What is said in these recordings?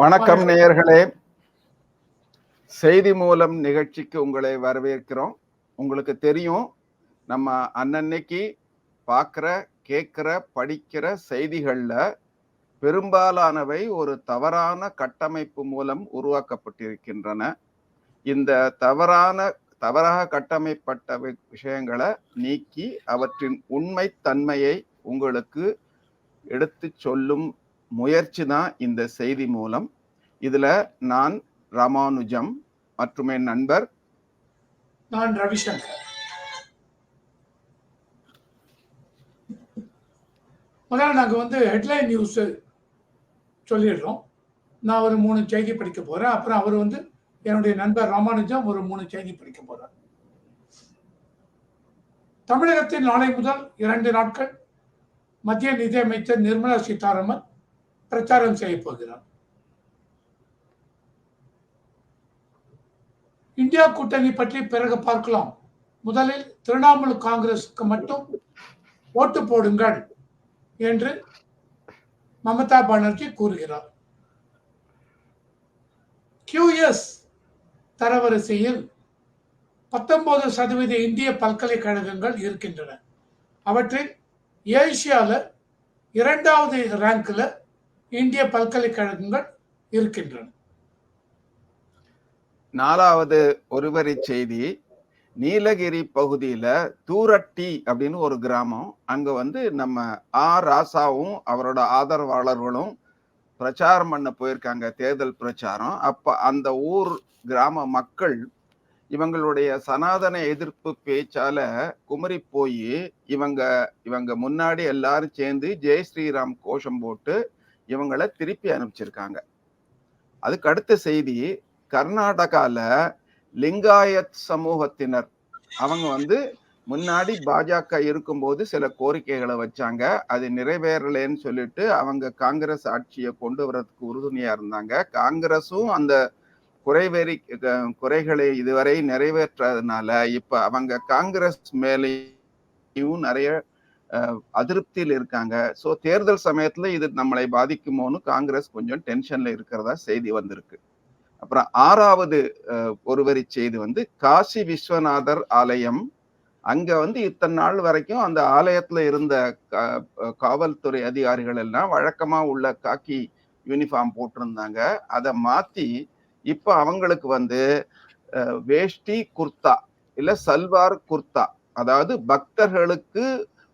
வணக்கம் நேயர்களே. செய்தி மூலம் நிகழ்ச்சிக்கு உங்களை வரவேற்கிறோம். உங்களுக்கு தெரியும் நம்ம அன்னன்னைக்கு பார்க்குற கேட்குற படிக்கிற செய்திகளில் பெரும்பாலானவை ஒரு தவறான கட்டமைப்பு மூலம் உருவாக்கப்பட்டிருக்கின்றன. இந்த தவறான தவறாக கட்டமைப்பட்ட விஷயங்களை நீக்கி அவற்றின் உண்மை தன்மையை உங்களுக்கு எடுத்து சொல்லும் முயற்சி தான் இந்த செய்தி மூலம். இதுல நான் ராமானுஜம் மற்றும் என் நண்பர் நான் ரவிசங்கர். முதல்ல நாங்க வந்து ஹெட்லைன் நியூஸ் சொல்லிடுறோம். நான் ஒரு மூணு செய்தி படிக்க போறேன். அப்புறம் அவர் வந்து என்னுடைய நண்பர் ராமானுஜம் ஒரு மூணு செய்தி படிக்க போறார். தமிழகத்தில் நாளை முதல் இரண்டு நாட்கள் மத்திய நிதியமைச்சர் நிர்மலா சீதாராமன் பிரச்சாரம் செய்ய போகிறார். இந்தியா கூட்டணி பற்றி பிறகு பார்க்கலாம். முதலில் திரிணாமுல் காங்கிரஸுக்கு மட்டும் ஓட்டு போடுங்கள் என்று மமதா பானர்ஜி கூறுகிறார். கியூஎஸ் தரவரிசையில் பத்தொன்பது சதவீத இந்திய பல்கலைக்கழகங்கள் இருக்கின்றன. அவற்றில் ஏசியாவில் இரண்டாவது ரேங்கில் இந்திய பல்கலைக்கழகங்கள் இருக்கின்றன. நாலாவது ஒருவரி செய்தி நீலகிரி பகுதியில தூரட்டி அப்படின்னு ஒரு கிராமம். அங்க வந்து நம்ம ஆர் ராசாவும் அவரோட ஆதரவாளர்களும் பிரச்சாரம் பண்ண போயிருக்காங்க தேர்தல் பிரச்சாரம். அப்ப அந்த ஊர் கிராம மக்கள் இவங்களுடைய சனாதன எதிர்ப்பு பேச்சால குமரி போய் இவங்க இவங்க முன்னாடி எல்லாரும் சேர்ந்து ஜெய் ஸ்ரீராம் கோஷம் போட்டு இவங்களை திருப்பி அனுப்பிச்சிருக்காங்க. அதுக்கு அடுத்த செய்தி கர்நாடகால லிங்காயத் சமூகத்தினர் அவங்க வந்து முன்னாடி பாஜக இருக்கும்போது சில கோரிக்கைகளை வச்சாங்க. அது நிறைவேறலைன்னு சொல்லிட்டு அவங்க காங்கிரஸ் ஆட்சியை கொண்டு வர்றதுக்கு உறுதுணையா இருந்தாங்க. காங்கிரஸும் அந்த குறைவெறி குறைகளை இதுவரை நிறைவேற்றாதனால இப்ப அவங்க காங்கிரஸ் மேலேயும் நிறைய அதிருப்தியில் இருக்காங்க. ஸோ தேர்தல் சமயத்தில் இது நம்மளை பாதிக்குமோன்னு காங்கிரஸ் கொஞ்சம் டென்ஷன்ல இருக்கிறதா செய்தி வந்திருக்கு. அப்புறம் ஆறாவது ஒருவரி செய்தி வந்து காசி விஸ்வநாதர் ஆலயம் அங்க வந்து இத்தனை நாள் வரைக்கும் அந்த ஆலயத்துல இருந்த காவல்துறை அதிகாரிகள் எல்லாம் வழக்கமா உள்ள காக்கி யூனிஃபார்ம் போட்டிருந்தாங்க. அதை மாத்தி இப்ப அவங்களுக்கு வந்து வேஷ்டி குர்தா இல்ல சல்வார் குர்தா அதாவது பக்தர்களுக்கு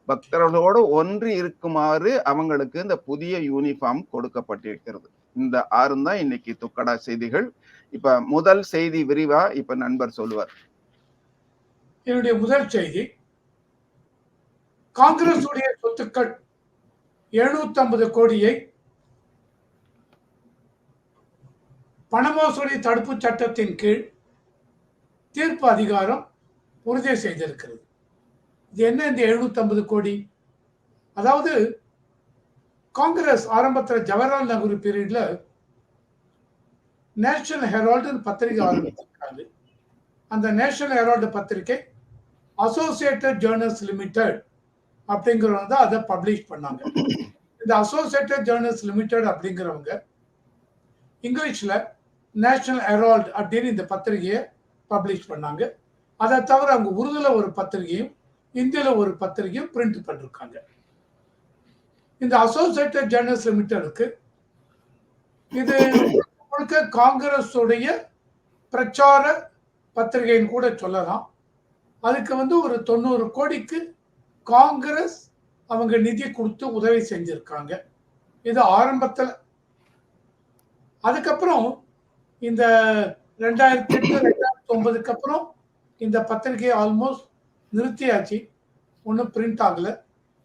பக்தர்களோடு ஒன்று இருக்குமாறு அவங்களுக்கு இந்த புதிய யூனிஃபார்ம் கொடுக்கப்பட்டிருக்கிறது. இந்த ஆறும் தான் இன்னைக்கு துக்கடா செய்திகள். இப்ப முதல் செய்தி விரிவா இப்ப நண்பர் சொல்லுவார். என்னுடைய முதல் செய்தி காங்கிரஸ் உடைய சொத்துக்கள் 750 கோடியை பணமோசடி தடுப்பு சட்டத்தின் கீழ் தீர்ப்பு அதிகாரம் உறுதி செய்திருக்கிறது. இது என்ன இந்த 750 கோடி? அதாவது காங்கிரஸ் ஆரம்பத்தில் ஜவஹர்லால் நேரு பீரியட்ல நேஷனல் ஹெரால்டு பத்திரிகை ஆரம்பிச்சிருக்காரு. அந்த நேஷனல் ஹெரால்டு பத்திரிகை அசோசியேட்டட் ஜேர்னல்ஸ் லிமிடெட் அப்படிங்கிறவங்க தான் அதை பப்ளிஷ் பண்ணாங்க. இந்த அசோசியேட்டட் ஜேர்னல்ஸ் லிமிடெட் அப்படிங்கிறவங்க இங்கிலீஷில் நேஷனல் ஹெரால்ட் அப்படின்னு இந்த பத்திரிகையை பப்ளிஷ் பண்ணாங்க. அதை தவிர அவங்க உருதுல ஒரு பத்திரிகையும் இந்தியாவில் ஒரு பத்திரிகையை பிரிண்ட் பண்ணிருக்காங்க. இந்த அசோசியேட்டட் ஜேர்னல்ஸ் லிமிடெடுக்கு இது முழுக்க காங்கிரஸுடைய பிரச்சார பத்திரிகைன்னு கூட சொல்லலாம். அதுக்கு வந்து ஒரு தொண்ணூறு கோடிக்கு காங்கிரஸ் அவங்க நிதி கொடுத்து உதவி செஞ்சிருக்காங்க. இது ஆரம்பத்தில். அதுக்கப்புறம் இந்த ரெண்டாயிரத்தி எட்டு ரெண்டாயிரத்தி ஒன்பதுக்கு அப்புறம் இந்த பத்திரிகை ஆல்மோஸ்ட் நிறுத்தியாச்சு. ஒன்றும் பிரிண்ட் ஆகலை.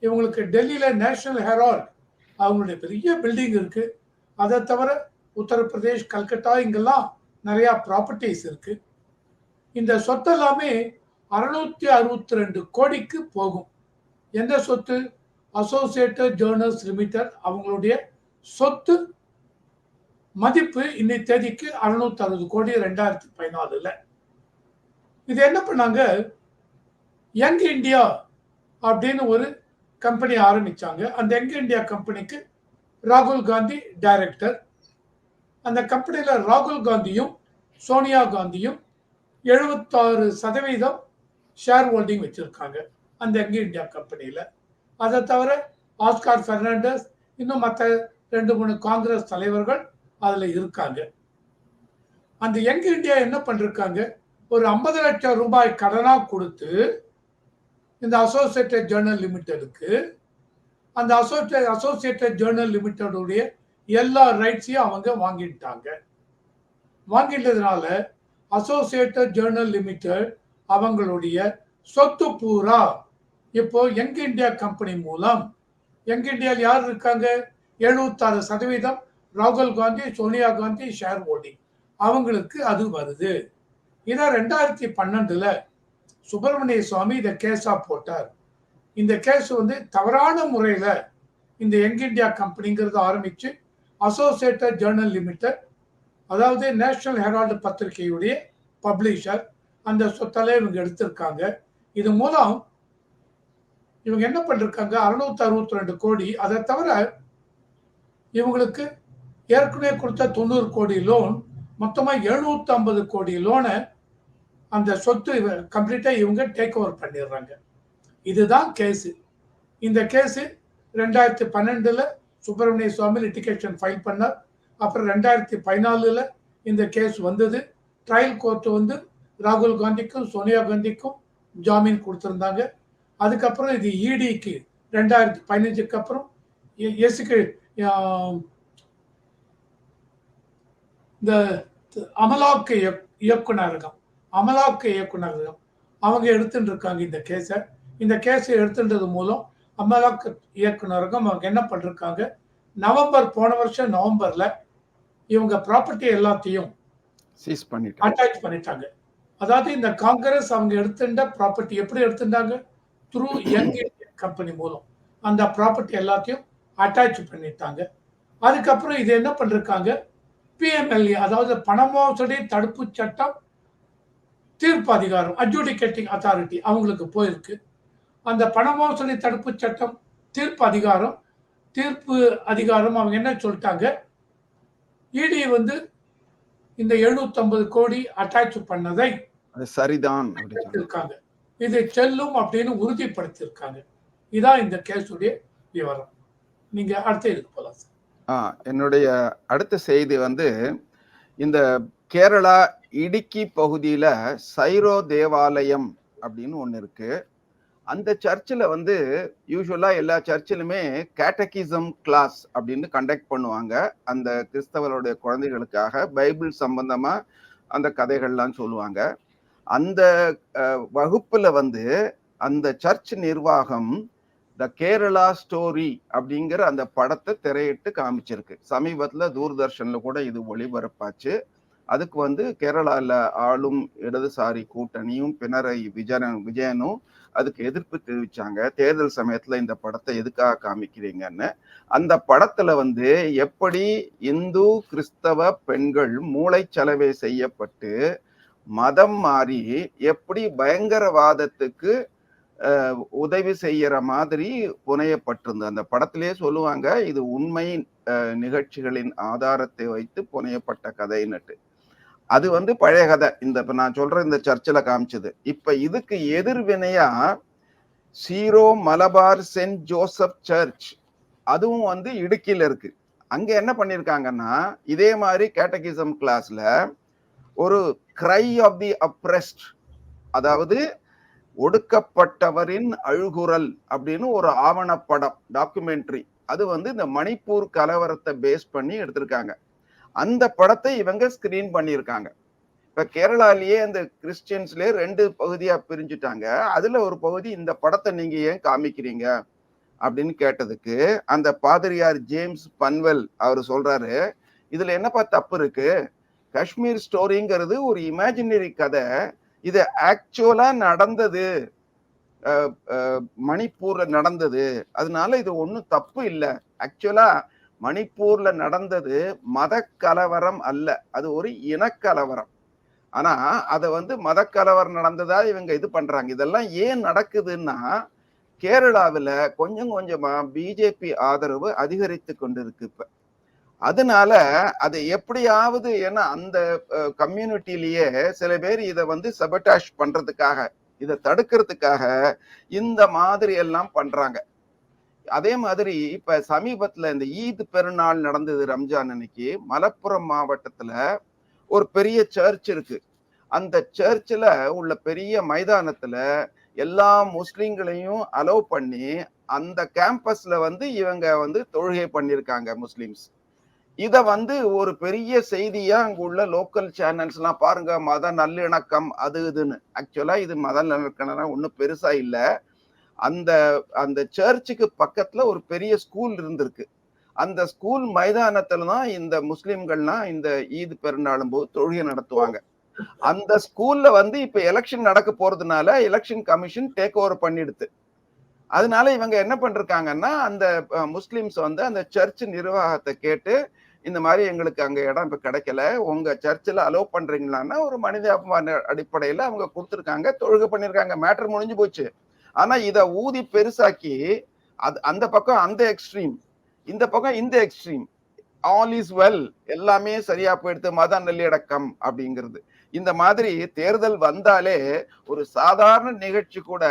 இவங்களுக்கு டெல்லியில் நேஷனல் ஹெரால்ட் அவங்களுடைய பெரிய பில்டிங் இருக்குது அதை தவிர உத்தரப்பிரதேஷ் கல்கட்டா இங்கெல்லாம் நிறையா ப்ராப்பர்ட்டிஸ் இருக்குது இந்த சொத்து எல்லாமே அறுநூத்தி அறுபத்தி ரெண்டு கோடிக்கு போகும். எந்த சொத்து? அசோசியேட்டட் ஜேர்னல்ஸ் லிமிடெட் அவங்களுடைய சொத்து மதிப்பு இன்னைக்கு தேதிக்கு அறுநூத்தி அறுபது கோடி ரெண்டாயிரத்தி பதினாலுல. இது என்ன பண்ணாங்க? யங் இந்தியா அப்படின்னு ஒரு கம்பெனி ஆரம்பிச்சாங்க. அந்த எங்க இந்தியா கம்பெனிக்கு ராகுல் காந்தி டைரக்டர் அந்த கம்பெனியில் ராகுல் காந்தியும் சோனியா காந்தியும் எழுபத்தாறு சதவீதம் ஷேர் ஹோல்டிங் வச்சிருக்காங்க அந்த எங்க இந்தியா கம்பெனியில் அதை தவிர ஆஸ்கார் பெர்னாண்டஸ் இன்னும் மற்ற ரெண்டு மூணு காங்கிரஸ் தலைவர்கள் அதில் இருக்காங்க. அந்த யங் இந்தியா என்ன பண்ணிருக்காங்க? ஒரு ஐம்பது லட்சம் ரூபாய் கடனாக கொடுத்து இந்த அசோசியேட்டட் ஜேர்னல் லிமிடெடுக்கு அந்த அசோசியே அசோசியேட்டட் ஜேர்னல் லிமிடெடுடைய எல்லா ரைட்ஸையும் அவங்க வாங்கிட்டாங்க. வாங்கிட்டதுனால அசோசியேட்டட் ஜேர்னல் லிமிடெட் அவங்களுடைய சொத்து பூரா இப்போ யங் இந்தியா கம்பெனி மூலம் யங் இந்தியாவில் யார் இருக்காங்க? எழுபத்தாறு சதவீதம் ராகுல் காந்தி சோனியா காந்தி ஷேர் ஹோல்டிங். அவங்களுக்கு அது வருது. இதை ரெண்டாயிரத்தி பன்னெண்டுல சுப்பிரமணிய சுவாமி இதை கேஸா போட்டார். இந்த கேஸ் வந்து தவறான முறையில இந்த யங் இண்டியா கம்பெனிங்கிறத ஆரம்பிச்சு அசோசியேட்டட் ஜேர்னல் லிமிடெட் அதாவது நேஷனல் ஹெரால்டு பத்திரிகையுடைய பப்ளிஷர் அந்த சொத்தலை இவங்க எடுத்திருக்காங்க. இது மூலம் இவங்க என்ன பண்ணிருக்காங்க? அறுநூத்தி அறுபத்தி ரெண்டு கோடி. அதை தவிர இவங்களுக்கு ஏற்கனவே கொடுத்த தொண்ணூறு கோடி லோன் மொத்தமாக எழுநூத்தி ஐம்பது கோடி லோனை அந்த சொத்து கம்ப்ளீட்டாக இவங்க டேக் ஓவர் பண்ணிடுறாங்க. இதுதான் கேஸு இந்த கேஸு ரெண்டாயிரத்தி பன்னெண்டில் சுப்பிரமணிய சுவாமி லிட்டிகேஷன் ஃபைல் பண்ணார். அப்புறம் ரெண்டாயிரத்தி பதினாலில் இந்த கேஸ் வந்தது. ட்ரையல் கோர்ட் வந்து ராகுல் காந்திக்கும் சோனியா காந்திக்கும் ஜாமீன் கொடுத்துருந்தாங்க. அதுக்கப்புறம் இது இடிக்கு ரெண்டாயிரத்தி பதினஞ்சுக்கு அப்புறம் எஸ்க்கு இந்த அமலாக்க இயக்- அமலாக்க இயக்குனரகம் அவங்க எடுத்துட்டு இருக்காங்க இந்த கேஸை. இந்த கேஸை எடுத்துன்றது மூலம் அமலாக்க இயக்குனரகம் அவங்க என்ன பண்ணிருக்காங்க? நவம்பர் போன வருஷம் நவம்பர்ல இவங்க ப்ராப்பர்ட்டி எல்லாத்தையும் சீஸ் பண்ணிட்டாங்க. அட்டாச் பண்ணிட்டாங்க. அதாவது இந்த காங்கிரஸ் அவங்க எடுத்துட்ட ப்ராப்பர்ட்டி எப்படி எடுத்துட்டாங்க? த்ரூ யங் இந்தியன் கம்பெனி மூலம். அந்த ப்ராப்பர்ட்டி எல்லாத்தையும் அட்டாச் பண்ணிட்டாங்க. அதுக்கப்புறம் இது என்ன பண்ணிருக்காங்க? பிஎம்எல்ஏ அதாவது பண மோசடி தடுப்பு சட்டம் தீர்ப்பு அதிகாரம் அட்ஜுடிகேட்டிங் அத்தாரிட்டி அவங்களுக்கு போயிருக்கு. அந்த பண மோசடி தடுப்பு சட்டம் தீர்ப்பு அதிகாரம் தீர்ப்பு அதிகாரம் அவங்க என்ன சொல்லிட்டாங்க? இடி வந்து இந்த 750 கோடி அட்டாச் பண்ணதை அது சரிதான். இருக்காங்க இது செல்லும் அப்படின்னு உறுதிப்படுத்தியிருக்காங்க. இதான் இந்த கேஸுடைய விவரம். நீங்க அடுத்த இதுக்கு ஆ, என்னுடைய அடுத்த செய்தி வந்து இந்த கேரளா இடுக்கி பகுதியில் சைரோ தேவாலயம் அப்படின்னு ஒன்று இருக்கு. அந்த சர்ச்சில் வந்து யூஸ்வலாக எல்லா சர்ச்சிலுமே கேட்டகிசம் கிளாஸ் அப்படின்னு கண்டக்ட் பண்ணுவாங்க. அந்த கிறிஸ்தவருடைய குழந்தைகளுக்காக பைபிள் சம்பந்தமாக அந்த கதைகள்லாம் சொல்லுவாங்க. அந்த வகுப்பில் வந்து அந்த சர்ச் நிர்வாகம் த கேரளா ஸ்டோரி அப்படிங்கிற அந்த படத்தை திரையிட்டு காமிச்சிருக்கு. சமீபத்தில் தூர்தர்ஷனில் கூட இது ஒளிபரப்பாச்சு. அதுக்கு வந்து கேரளாவில் ஆளும் இடதுசாரி கூட்டணியும் பினராயி விஜயன் விஜயனும் அதுக்கு எதிர்ப்பு தெரிவிச்சாங்க. தேர்தல் சமயத்துல இந்த படத்தை எதுக்காக காமிக்கிறீங்கன்னு. அந்த படத்துல வந்து எப்படி இந்து கிறிஸ்தவ பெண்கள் மூளைச்சலவை செய்யப்பட்டு மதம் மாறி எப்படி பயங்கரவாதத்துக்கு உதவி செய்யற மாதிரி புனையப்பட்டிருந்தது. அந்த படத்திலே சொல்லுவாங்க இது உண்மை நிகழ்ச்சிகளின் ஆதாரத்தை வைத்து புனையப்பட்ட கதைன்னுட்டு. அது வந்து பழைய கதை. இந்த இப்ப நான் சொல்ற இந்த சர்ச்சில் காமிச்சது. இப்ப இதுக்கு எதிர்வினையா Syro Malabar saint Joseph church. அதுவும் வந்து இடுக்கியில் இருக்கு. அங்க என்ன பண்ணியிருக்காங்கன்னா இதே மாதிரி கேட்டகிசம் கிளாஸ்ல ஒரு கிரை ஆஃப் தி அப்ரெஸ்ட் அதாவது ஒடுக்கப்பட்டவரின் அழுகுரல் அப்படின்னு ஒரு ஆவணப்படம் டாக்குமெண்ட்ரி அது வந்து இந்த மணிப்பூர் கலவரத்தை பேஸ் பண்ணி எடுத்திருக்காங்க. அந்த படத்தை இவங்க ஸ்கிரீன் பண்ணியிருக்காங்க. இப்ப கேரளாலேயே அந்த கிறிஸ்டியன்ஸ்லயே ரெண்டு பகுதியா பிரிஞ்சுட்டாங்க. அதுல ஒரு பகுதி இந்த படத்தை நீங்க ஏன் காமிக்கிறீங்க? அப்படின்னு கேட்டதுக்கு அந்த பாதிரியார் ஜேம்ஸ் பன்வெல் அவர் சொல்றாரு இதுல என்னப்பா தப்பு இருக்கு? காஷ்மீர் ஸ்டோரிங்கிறது ஒரு இமேஜினரி கதை. இது ஆக்சுவலா நடந்தது. மணிப்பூர்ல நடந்தது. அதனால இது ஒன்றும் தப்பு இல்லை. ஆக்சுவலா மணிப்பூர்ல நடந்தது மத கலவரம் அல்ல. அது ஒரு இனக்கலவரம். ஆனா அதை வந்து மத கலவரம் நடந்ததா இவங்க இது பண்றாங்க. இதெல்லாம் ஏன் நடக்குதுன்னா கேரளாவில் கொஞ்சம் கொஞ்சமா பிஜேபி ஆதரவு அதிகரித்து கொண்டிருக்கு இப்ப. அதனால அதை எப்படியாவது ஏன்னா அந்த கம்யூனிட்டிலேயே சில பேர் இதை வந்து சபட்டாஷ் பண்றதுக்காக இதை தடுக்கிறதுக்காக இந்த மாதிரி எல்லாம் பண்றாங்க. அதே மாதிரி இப்ப சமீபத்துல இந்த ஈத் பெருநாள் நடந்தது ரம்ஜான் அன்னைக்கு மலப்புரம் மாவட்டத்துல ஒரு பெரிய சர்ச் இருக்கு. அந்த சர்ச்சில் உள்ள பெரிய மைதானத்துல எல்லா முஸ்லீம்களையும் அலோவ் பண்ணி அந்த கேம்பஸ்ல வந்து இவங்க வந்து தொழுகை பண்ணியிருக்காங்க முஸ்லிம்ஸ். இதை வந்து ஒரு பெரிய செய்தியா அங்க உள்ள லோக்கல் சேனல்ஸ்லாம் பாருங்க மத நல்லிணக்கம் அது இதுன்னு. ஆக்சுவலா இது மத நல்லிணக்கம் ஒன்றும் பெருசா இல்லை. அந்த அந்த சர்ச்சுக்கு பக்கத்துல ஒரு பெரிய ஸ்கூல் இருந்திருக்கு. அந்த ஸ்கூல் மைதானத்துல தான் இந்த முஸ்லிம்கள்லாம் இந்த ஈத் பெருநாளும் போது தொழுகை நடத்துவாங்க. அந்த ஸ்கூல்ல வந்து இப்ப எலெக்ஷன் நடக்க போறதுனால எலெக்ஷன் கமிஷன் டேக் ஓவர் பண்ணிடுது. அதனால இவங்க என்ன பண்றாங்கன்னா அந்த முஸ்லிம்ஸ் வந்து அந்த சர்ச் நிர்வாகத்தை கேட்டு இந்த மாதிரி எங்களுக்கு அங்க இடம் இப்ப கிடைக்கல உங்க சர்ச்சில் அலோவ் பண்றீங்களான்னா ஒரு மனித அடிப்படையில அவங்க கொடுத்துருக்காங்க தொழுகை பண்ணிருக்காங்க மேட்டர் முடிஞ்சு போச்சு. ஆனா இத ஊதி பெருசாக்கி அது அந்த பக்கம் அந்த எக்ஸ்ட்ரீம் இந்த பக்கம் இந்த எக்ஸ்ட்ரீம் ஆல் இஸ் வெல் எல்லாமே சரியா போயிடுத்து மத நல்லிடக்கம் அப்படிங்கிறது. இந்த மாதிரி தேர்தல் வந்தாலே ஒரு சாதாரண நிகழ்ச்சி கூட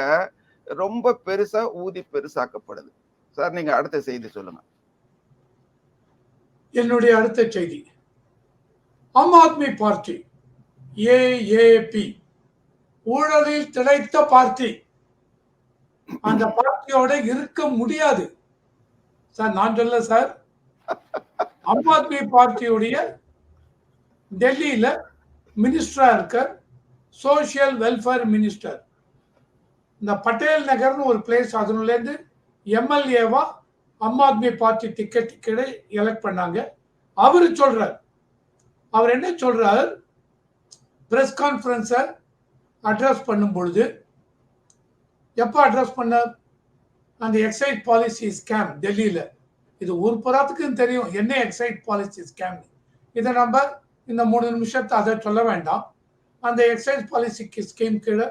ரொம்ப பெருசா ஊதி பெருசாக்கப்படுது. சார் நீங்க அடுத்த செய்தி சொல்லுங்க. என்னுடைய அடுத்த செய்தி. ஆம் ஆத்மி பார்ட்டி ஏஏபி ஊழலில் திளைத்த பார்ட்டி. அந்த பார்ட்டியோட இருக்க முடியாது. சார் நான் சொல்ல சார் ஆம் ஆத்மி பார்ட்டியுடைய டெல்லியில மினிஸ்டரா இருக்க சோசியல் வெல்ஃபேர் மினிஸ்டர் இந்த பட்டேல் நகர்னு ஒரு பிளேஸ் அதுலேருந்து எம்எல்ஏவா ஆம் ஆத்மி பார்ட்டி டிக்கெட் கிடை எலெக்ட் பண்ணாங்க. அவர் சொல்றார். அவர் என்ன சொல்றார்? பிரஸ் கான்ஃபரன்ஸை அட்ரஸ் பண்ணும் பொழுது எப்போ அட்ரஸ் பண்ணார்? அந்த எக்ஸைட் பாலிசி ஸ்கேம் டெல்லியில். இது ஒரு புறத்துக்கும் தெரியும். என்ன எக்ஸைட் பாலிசி ஸ்கேம் இதை நம்ம இந்த மூணு நிமிஷத்தை அதை சொல்ல வேண்டாம். அந்த எக்ஸைஸ் பாலிசி ஸ்கீம் கீழே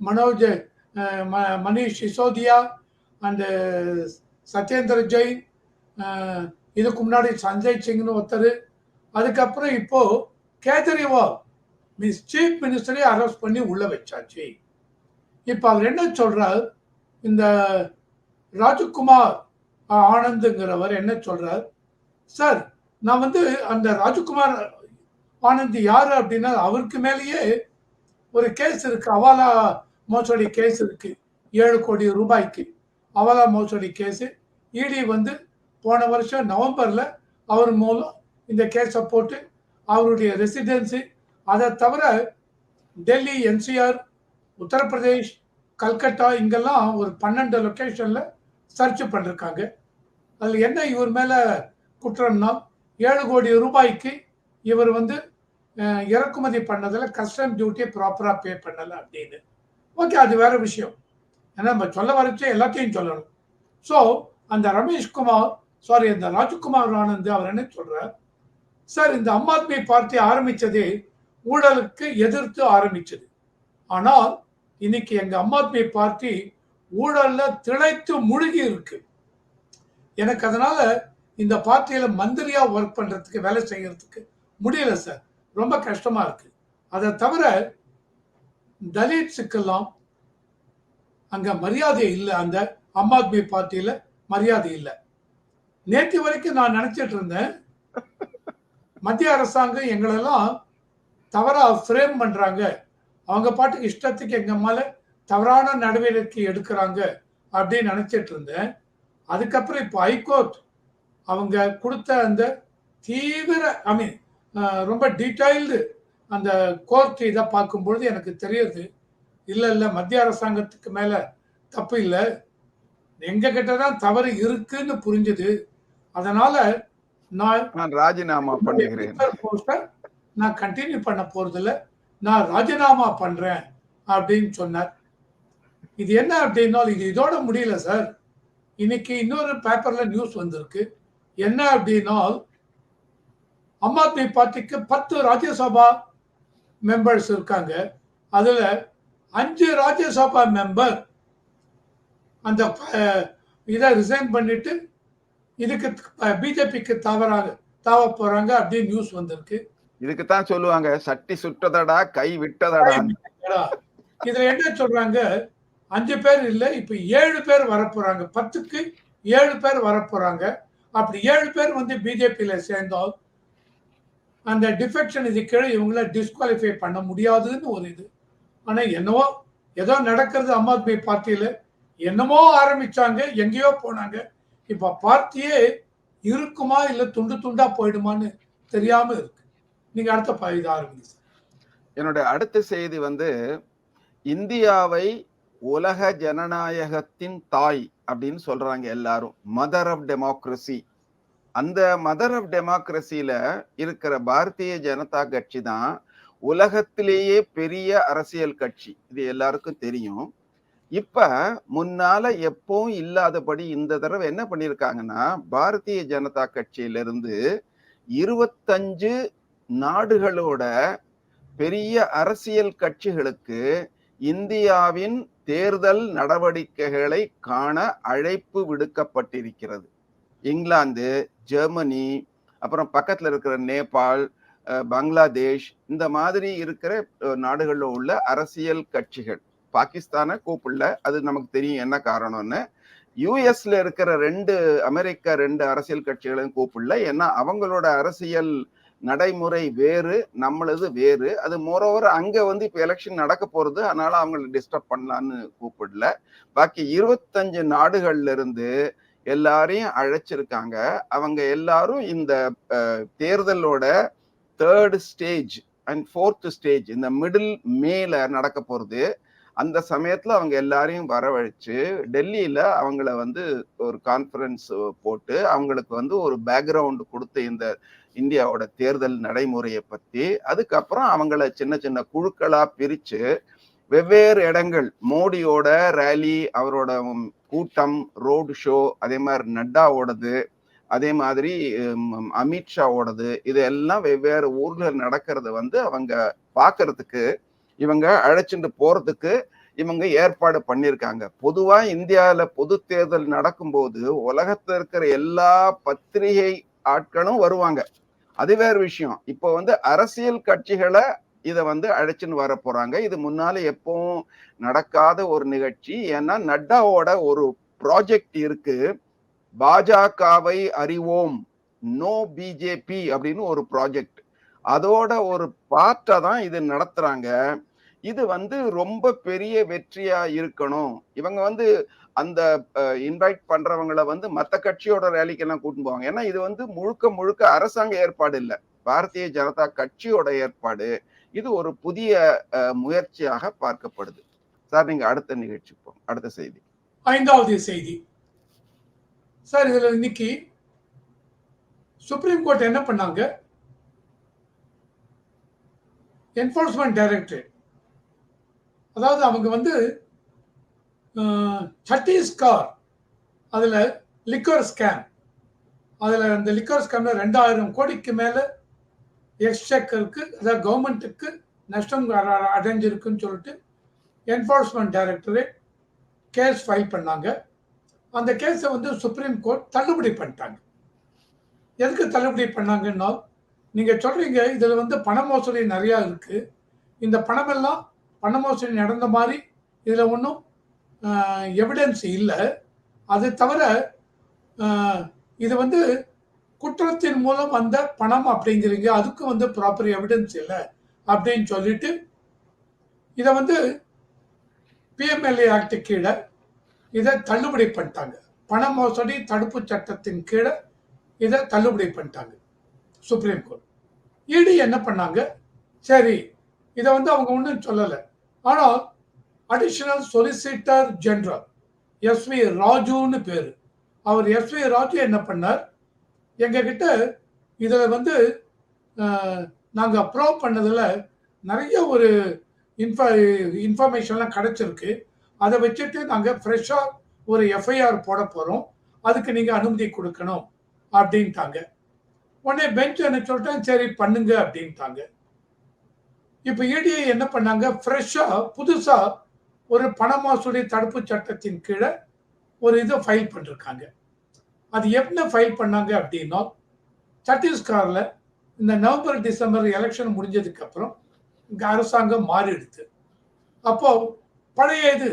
மனோஜ் மனிஷ் சிசோதியா அண்டு சத்யேந்திர ஜெயின் இதுக்கு முன்னாடி சஞ்சய் சிங்னு ஒருத்தர். அதுக்கப்புறம் இப்போ கேஜரிவால் மிஸ் சீஃப் மினிஸ்டரே அரெஸ்ட் பண்ணி உள்ள வச்சாச்சு. இப்போ அவர் என்ன சொல்றார்? இந்த ராஜகுமார் ஆனந்துங்கிறவர் என்ன சொல்றார்? சார் நான் வந்து அந்த ராஜகுமார் ஆனந்த் யாரு அப்படின்னா அவருக்கு மேலேயே ஒரு கேஸ் இருக்கு. அவாலா மோசடி கேஸ் இருக்கு. ஏழு கோடி ரூபாய்க்கு அவாலா மோசடி கேஸ் இடி வந்து போன வருஷம் நவம்பர்ல அவர் மூலம் இந்த கேஸை போட்டு அவருடைய ரெசிடென்சி அதை தவிர டெல்லி என்சிஆர் உத்தரப்பிரதேஷ் கல்கட்டா இங்கெல்லாம் ஒரு பன்னெண்டு லொக்கேஷனில் சர்ச் பண்ணிருக்காங்க. அதில் என்ன இவர் மேலே குற்றம்னா ஏழு கோடி ரூபாய்க்கு இவர் வந்து இறக்குமதி பண்ணதில் கஸ்டம் டியூட்டியை ப்ராப்பராக பே பண்ணலை அப்படின்னு. ஓகே அது வேற விஷயம். ஏன்னா நம்ம சொல்ல வரச்சே எல்லாத்தையும் சொல்லணும். ஸோ அந்த ரமேஷ்குமார் சாரி அந்த ராஜ்குமார் ஆனந்த் அவர் என்ன சொல்றார்? சார் இந்த அம் ஆத்மி பார்ட்டி ஆரம்பித்ததே ஊழலுக்கு எதிர்த்து ஆரம்பிச்சது. ஆனால் இன்னைக்கு எங்க அம்மா ஆத்மி பார்ட்டி ஊழல்ல திளைத்து முழுகி இருக்கு. எனக்கு அதனால இந்த பார்ட்டியில மந்திரியா ஒர்க் பண்றதுக்கு வேலை செய்யறதுக்கு முடியல சார். ரொம்ப கஷ்டமா இருக்கு. அதை தவிர தலித்ஸுக்கெல்லாம் அங்க மரியாதை இல்லை. அந்த ஆம் ஆத்மி பார்ட்டியில மரியாதை இல்லை. நேற்று வரைக்கும் நான் நினைச்சிட்டு இருந்தேன். மத்திய அரசாங்கம் எங்களெல்லாம் தவறா ஃப்ரேம் பண்றாங்க. அவங்க பாட்டுக்கு இஷ்டத்துக்கு எங்க மேல தவறான நடவடிக்கை எடுக்கிறாங்க அப்படின்னு நினைச்சிட்டு இருந்தேன். அதுக்கப்புறம் இப்போ ஹைகோர்ட் அவங்க கொடுத்த அந்த தீவிர ஐ மீன் ரொம்ப டீட்டெயில்டு அந்த கோர்ட் இதை பார்க்கும்பொழுது எனக்கு தெரியுது. இல்லை இல்லை மத்திய அரசாங்கத்துக்கு மேலே தப்பு இல்லை. எங்க கிட்ட தான் தவறு இருக்குன்னு புரிஞ்சுது. அதனால நான் நான் ராஜினாமா பண்ணுகிறேன் நான் கண்டினியூ பண்ண போறதில்ல. நான் ராஜினாமா பண்றேன் அப்படின்னு சொன்னார். இது என்ன அப்படின்னா இது இதோட முடியல சார். இன்னைக்கு இன்னொரு பேப்பர்ல நியூஸ் வந்திருக்கு. என்ன அப்படின்னா ஆம் ஆத்மி பார்ட்டிக்கு பத்து ராஜ்யசபா மெம்பர்ஸ் இருக்காங்க. அதுல அஞ்சு ராஜ்யசபா மெம்பர் அந்த இதை ரிசைன் பண்ணிட்டு இதுக்கு பிஜேபிக்கு தவறாக தாவ போறாங்க அப்படின்னு நியூஸ் வந்திருக்கு. இதுக்கு தான் சொல்லுவாங்க சட்டி சுட்டதடா கை விட்டதடா. இதுல என்ன சொல்றாங்க? அஞ்சு பேர் இல்ல இப்ப ஏழு பேர் வரப்போறாங்க. பத்துக்கு ஏழு பேர் வரப்போறாங்க. அப்படி ஏழு பேர் வந்து பிஜேபியில சேர்ந்தால் அந்த டிஃபெக்ஷன் இது கீழே இவங்கள டிஸ்குவாலிஃபை பண்ண முடியாதுன்னு ஒரு இது. ஆனா என்னவோ ஏதோ நடக்கிறது ஆம் ஆத்மி பார்ட்டியில என்னமோ ஆரம்பிச்சாங்க எங்கேயோ போனாங்க. இப்ப பார்ட்டியே இருக்குமா இல்ல துண்டு துண்டா போயிடுமான்னு தெரியாம இருக்கு. நீங்க அடுத்த ப- ஆரம்பிங்க சார். என்னுடைய அடுத்த செய்தி வந்து இந்தியாவை உலக ஜனநாயகத்தின் தாய் அப்படின்னு சொல்றாங்க எல்லாரும். மதர் ஆஃப் டெமோக்ரஸி அந்த மதர் ஆஃப் டெமோக்ரஸியில இருக்கிற பாரதிய ஜனதா கட்சி தான் உலகத்திலேயே பெரிய அரசியல் கட்சி. இது எல்லாருக்கும் தெரியும். இப்ப முன்னால எப்பவும் இல்லாதபடி இந்த தடவை என்ன பண்ணிருக்காங்கன்னா பாரதிய ஜனதா கட்சியிலிருந்து இருபத்தஞ்சு நாடுகளோட பெரிய அரசியல் கட்சிகளுக்கு இந்தியாவின் தேர்தல் நடவடிக்கைகளை காண அழைப்பு விடுக்கப்பட்டிருக்கிறது. இங்கிலாந்து ஜெர்மனி அப்புறம் பக்கத்தில் இருக்கிற நேபாள் பங்களாதேஷ் இந்த மாதிரி இருக்கிற நாடுகளில் உள்ள அரசியல் கட்சிகள். பாகிஸ்தானை கூப்பிடல அது நமக்கு தெரியும் என்ன காரணம்னு. யூஎஸ்ல இருக்கிற ரெண்டு அமெரிக்கா ரெண்டு அரசியல் கட்சிகளையும் கூப்பிடல ஏன்னா அவங்களோட அரசியல் நடைமுறை வேறு நம்மளது வேறு. அது மோரோவர் அங்க வந்து இப்ப எலெக்ஷன் நடக்க போறது அதனால அவங்களை டிஸ்டர்ப் பண்ணலான்னு கூப்பிடல. பாக்கி இருபத்தஞ்சு நாடுகள்ல இருந்து எல்லாரையும் அழைச்சிருக்காங்க. அவங்க எல்லாரும் இந்த தேர்தலோட third stage and fourth stage இந்த மிடில் மேல நடக்க போறது அந்த சமயத்துல அவங்க எல்லாரையும் வரவழைச்சு டெல்லியில அவங்கள வந்து ஒரு கான்ஃபரன்ஸ் போட்டு அவங்களுக்கு வந்து ஒரு பேக்ரவுண்ட் கொடுத்து இந்த இந்தியாவோட தேர்தல் நடைமுறையை பத்தி அதுக்கப்புறம் அவங்கள சின்ன சின்ன குழுக்களா பிரிச்சு வெவ்வேறு இடங்கள் மோடியோட ரேலி அவரோட கூட்டம் ரோடு ஷோ அதே மாதிரி நட்டாவோடது அதே மாதிரி அமித்ஷாவோடது இது எல்லாம் வெவ்வேறு ஊரில் நடக்கிறது வந்து அவங்க பார்க்கறதுக்கு இவங்க அழைச்சிட்டு போறதுக்கு இவங்க ஏற்பாடு பண்ணியிருக்காங்க. பொதுவா இந்தியாவில் பொது தேர்தல் நடக்கும்போது உலகத்தில் இருக்கிற எல்லா பத்திரிகை ஆட்களும் வருவாங்க. அது வேற விஷயம். இப்போ வந்து அரசியல் கட்சிகளை இதை வந்து அழைச்சின்னு வர போறாங்க. இது முன்னால எப்பவும் நடக்காத ஒரு நிகழ்ச்சி. ஏன்னா நட்டாவோட ஒரு ப்ராஜெக்ட் இருக்கு. பாஜகவை அறிவோம். நோ பிஜேபி அப்படின்னு ஒரு ப்ராஜெக்ட் அதோட ஒரு பார்ட்டை தான் இது நடத்துறாங்க. இது வந்து ரொம்ப பெரிய வெற்றியா இருக்கணும். இவங்க வந்து அந்த இன்வைட் பண்றவங்கள வந்து மத்த கட்சியோட ரேலிக்கு எல்லாம் கூட்டிட்டு போவாங்க. ஏன்னா இது வந்து முழுக்க முழுக்க அரசாங்க ஏற்பாடு இல்ல. பாரதிய ஜனதா கட்சியோட ஏற்பாடு. இது ஒரு புதிய முயற்சியாக பார்க்கப்படுது. சார் நீங்க அடுத்த நிகழ்ச்சி போ அடுத்த செய்தி. ஐந்தாவது செய்தி. சார் இதுல இன்னைக்கு சுப்ரீம் கோர்ட் என்ன பண்ணாங்க? என்போர்ஸ்மெண்ட் டைரக்டரேட் அதாவது அவங்க வந்து சத்தீஸ்கர் அதில் லிக்கர் ஸ்கேம் அதில் அந்த லிக்கர் ஸ்கேமில் ரெண்டாயிரம் கோடிக்கு மேலே எக்ஸ்செக்கருக்கு அதாவது கவர்மெண்ட்டுக்கு நஷ்டம் அ- அடைஞ்சிருக்குன்னு சொல்லிட்டு என்ஃபோர்ஸ்மெண்ட் டைரக்டரேட் கேஸ் ஃபைல் பண்ணாங்க. அந்த கேஸை வந்து சுப்ரீம் கோர்ட் தள்ளுபடி பண்ணிட்டாங்க. எதுக்கு தள்ளுபடி பண்ணாங்கன்னா நீங்கள் சொல்கிறீங்க இதில் வந்து பண மோசடி நிறையா இருக்குது இந்த பணமெல்லாம் பண மோசடி நடந்த மாதிரி இதில் ஒன்றும் எவிடன்ஸ் இல்லை. அது தவிர இது வந்து குற்றத்தின் மூலம் வந்த பணம் அப்படிங்கிறீங்க. அதுக்கு வந்து ப்ராப்பர் எவிடன்ஸ் இல்லை அப்படின்னு சொல்லிட்டு இதை வந்து பிஎம்எல்ஏ ஆக்ட் கீழே இதை தள்ளுபடி பண்ணிட்டாங்க. பண மோசடி தடுப்பு சட்டத்தின் கீழே இதை தள்ளுபடி பண்ணிட்டாங்க சுப்ரீம் கோர்ட் இடி என்ன பண்ணாங்க? சரி இதை வந்து அவங்க ஒன்றும் சொல்லலை. ஆனால் அடிஷனல் சொலிசிட்டர் ஜெனரல் எஸ்வி ராஜுன்னு பேர். அவர் எஸ்வி ராஜு என்ன பண்ணார்? எங்ககிட்ட இதில் வந்து நாங்கள் அப்ரோவ் பண்ணதில் நிறைய ஒரு இன்ஃபா இன்ஃபர்மேஷன்லாம் கிடச்சிருக்கு. அதை வச்சுட்டு நாங்கள் ஃப்ரெஷ்ஷாக ஒரு எஃப்ஐஆர் போட போகிறோம் அதுக்கு நீங்கள் அனுமதி கொடுக்கணும் அப்படின்ட்டாங்க. உடனே பெஞ்ச் என்ன சொல்லிட்டேன் சரி பண்ணுங்க அப்படின்ட்டாங்க. இப்போ இடிஐ என்ன பண்ணாங்க? ஃப்ரெஷ்ஷாக புதுசாக ஒரு பண மோசடி தடுப்பு சட்டத்தின் கீழே ஒரு இதை ஃபைல் பண்ணிருக்காங்க. அது என்ன ஃபைல் பண்ணாங்க அப்படின்னா சத்தீஸ்கரில் இந்த நவம்பர் டிசம்பர் எலெக்ஷன் முடிஞ்சதுக்கு அப்புறம் அரசாங்கம் மாறிடுது. அப்போ பழைய இது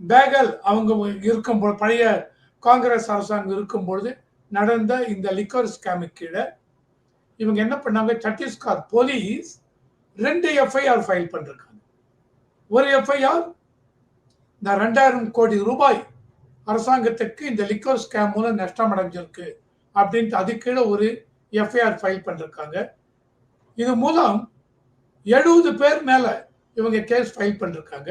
பேகல் அவங்க இருக்கும்போது பழைய காங்கிரஸ் அரசாங்கம் இருக்கும்பொழுது நடந்த இந்த லிக்கர் ஸ்கேமு கீழே இவங்க என்ன பண்ணாங்க? சத்தீஸ்கர் போலீஸ் ரெண்டு எஃப்ஐஆர் ஃபைல் பண்ணிருக்காங்க. ஒரு எஃப்ஐஆர் இந்த ரெண்டாயிரம் கோடி ரூபாய் அரசாங்கத்துக்கு இந்த லிக்கோர் ஸ்கேம் மூலம் நஷ்டம் அடைஞ்சிருக்கு அப்படின்ட்டு அது கீழே ஒரு எஃப்ஐஆர் ஃபைல் பண்ணிருக்காங்க. இது மூலம் எழுபது பேர் மேலே இவங்க கேஸ் ஃபைல் பண்ணிருக்காங்க.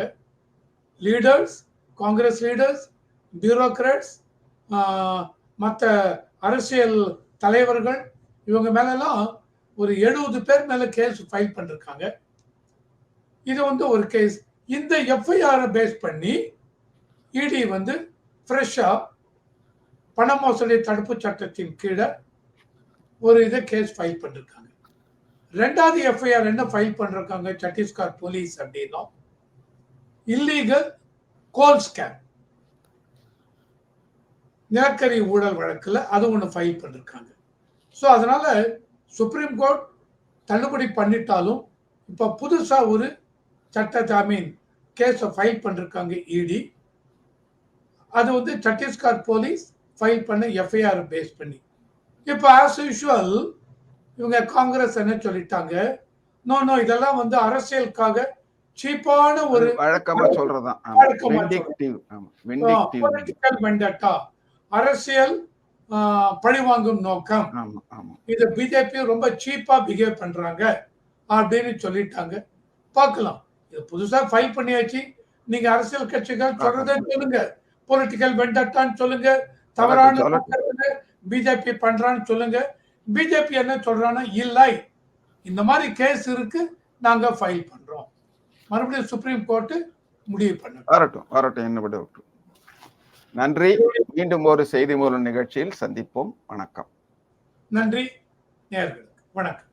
லீடர்ஸ் காங்கிரஸ் லீடர்ஸ் பியூரோக்ராட்ஸ் மற்ற அரசியல் தலைவர்கள் இவங்க மேலெல்லாம் ஒரு எழுபது பேர் மேலே கேஸ் ஃபைல் பண்ணிருக்காங்க. இது வந்து ஒரு கேஸ் இந்த எஃப்ஐஆரை பேஸ் பண்ணி இடி வந்து ஃப்ரெஷ்ஷா பண மோசடி தடுப்பு சட்டத்தின் கீழே ஒரு இதை கேஸ் ஃபைல் பண்ணிருக்காங்க. ரெண்டாவது எஃப்ஐஆர் என்ன ஃபைல் பண்ணிருக்காங்க? சத்தீஸ்கர் போலீஸ் அப்படின்னா இல்லீகல் கோல் ஸ்கேம் நிலக்கரி ஊழல் வழக்கில் அது ஒன்று ஃபைல் பண்ணிருக்காங்க. ஸோ அதனால சுப்ரீம் கோர்ட் தள்ளுபடி பண்ணிட்டாலும் இப்போ புதுசாக ஒரு சட்ட ஜாமீன் கேஸை ஃபைல் பண்ணிருக்காங்க இடி அது வந்து சத்தீஸ்கர் போலீஸ் ஃபைல் பண்ண எஃப்ஐஆர் பேஸ் பண்ணி. இப்போ ஆஸ் யூஷுவல் இவங்க காங்கிரஸ் என்ன சொல்லிட்டாங்க? நோ நோ இதெல்லாம் வந்து அரசியலுக்காக சீப்பான ஒரு வழக்கமா சொல்றதுதான். வழக்கமா அரசியல் பழிவாங்கும் நோக்கம். இது பிஜேபி ரொம்ப சீப்பா பிஹேவ் பண்றாங்க. அப்படின்னு சொல்லிட்டாங்க. பார்க்கலாம். புதுசா ஃபைல் பண்ணியாச்சு. நீங்க அரசியல் கட்சிகள் சொல்றதை சொல்லுங்க. பொலிட்டிக்கல் வெண்டட்டான்னு சொல்லுங்க. தவறான. பிஜேபி பண்றான்னு சொல்லுங்க. பிஜேபி என்ன சொல்றான்னா இல்லை. இந்த மாதிரி கேஸ் இருக்கு. நாங்க ஃபைல் பண்றோம். மறுபடியும் சுப்ரீம் கோர்ட் முடிவு பண்ணுங்க. வரட்டும் வரட்டும் என்ன விட்டு. நன்றி. மீண்டும் ஒரு செய்தி மூலம் நிகழ்ச்சியில் சந்திப்போம். வணக்கம். நன்றி. நேர்களுக்கு. வணக்கம்.